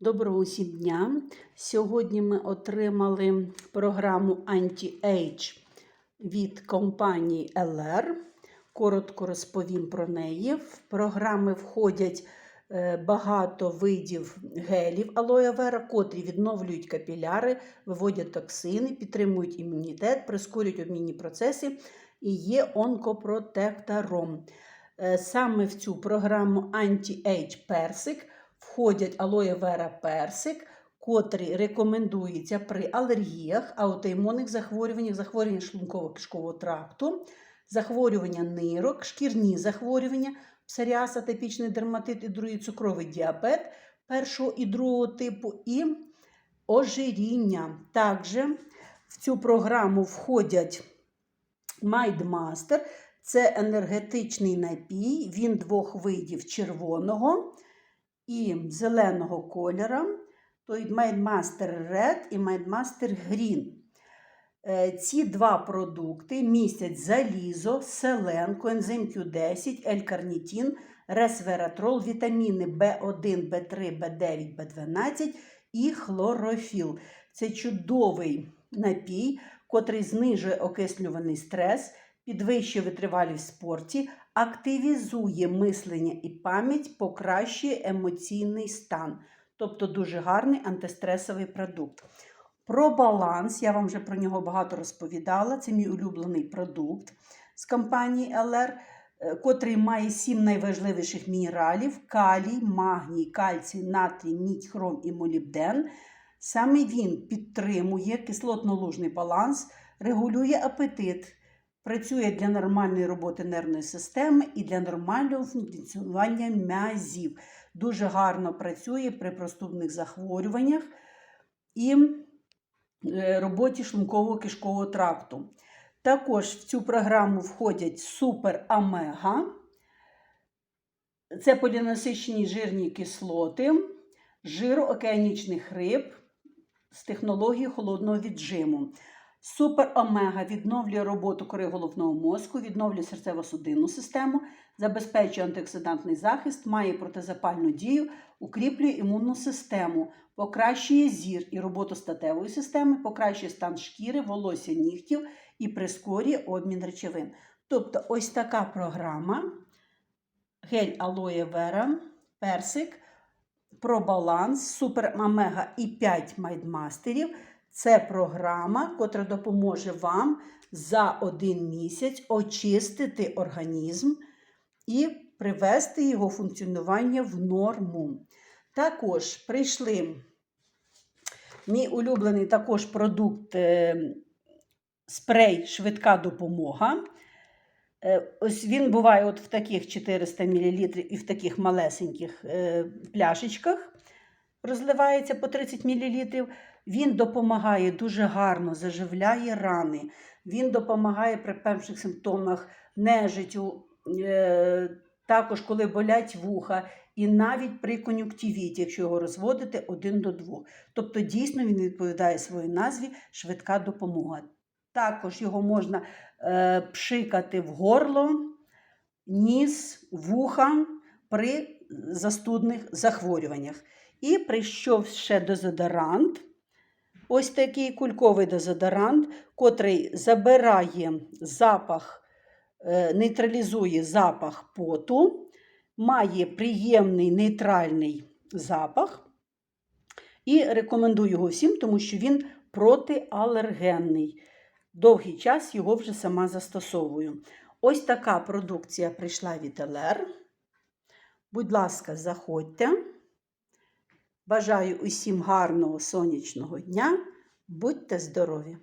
Доброго усім дня! Сьогодні ми отримали програму Anti-Age від компанії LR. Коротко розповім про неї. В програми входять е, багато видів гелів алоє вера, котрі відновлюють капіляри, виводять токсини, підтримують імунітет, прискорюють обмінні процеси і є онкопротектором. Е, Саме в цю програму Anti-Age Персик входять алоє вера персик, котрі рекомендуються при алергіях, аутоімунних захворюваннях, захворюваннях шлунково-кишкового тракту, захворювання нирок, шкірні захворювання, псоріаз, атипічний дерматит і другий цукровий діабет першого і другого типу і ожиріння. Також в цю програму входять Майдмастер. Це енергетичний напій, він двох видів червоного і зеленого кольора. Той Mindmaster Red і Mindmaster Green. Е, Ці два продукти містять залізо, селен, коензим Q10, L-карнітін, ресвератрол, вітаміни В1, В3, В9, В12 і хлорофіл. Це чудовий напій, котрий знижує окислюваний стрес, підвищує витривалість в спорті, активізує мислення і пам'ять, покращує емоційний стан. Тобто дуже гарний антистресовий продукт. Про баланс, я вам вже про нього багато розповідала. Це мій улюблений продукт з компанії LR, е, котрий має сім найважливіших мінералів: калій, магній, кальцій, натрій, мідь, хром і молібден. Саме він підтримує кислотно-лужний баланс, регулює апетит, працює для нормальної роботи нервної системи і для нормального функціонування м'язів. Дуже гарно працює при простудних захворюваннях і е, роботі шлункового кишкового тракту. Також в цю програму входять супер омега. Це полінасичені жирні кислоти, жиру океанічних риб з технологією холодного віджиму. Супер омега відновлює роботу кори головного мозку, відновлює серцево-судинну систему, забезпечує антиоксидантний захист, має протизапальну дію, укріплює імунну систему, покращує зір і роботу статевої системи, покращує стан шкіри, волосся нігтів і прискорює обмін речовин. Тобто, ось така програма: гель алоє вера, персик, про баланс, супер омега і 5 майдмастерів. Це програма, котра допоможе вам за один місяць очистити організм і привести його функціонування в норму. Також прийшли мій улюблений також продукт е, спрей Швидка допомога. Е, Ось він буває от в таких 400 мл і в таких малесеньких е, пляшечках. Розливається по 30 мл. Він допомагає дуже гарно, заживляє рани. Він допомагає при перших симптомах нежиттю, е, також коли болять вуха, і навіть при кон'юктивіті, якщо його розводити один до двох. Тобто, дійсно він відповідає своїй назві швидка допомога. Також його можна е, пшикати в горло, ніс, вуха при застудних захворюваннях. І прийшов ще дезодорант. Ось такий кульковий дезодорант, котрий забирає запах, е, нейтралізує запах поту, має приємний нейтральний запах. І рекомендую його всім, тому що він протиалергенний. Довгий час його вже сама застосовую. Ось така продукція прийшла від ЛР. Будь ласка, заходьте. Бажаю усім гарного сонячного дня. Будьте здорові!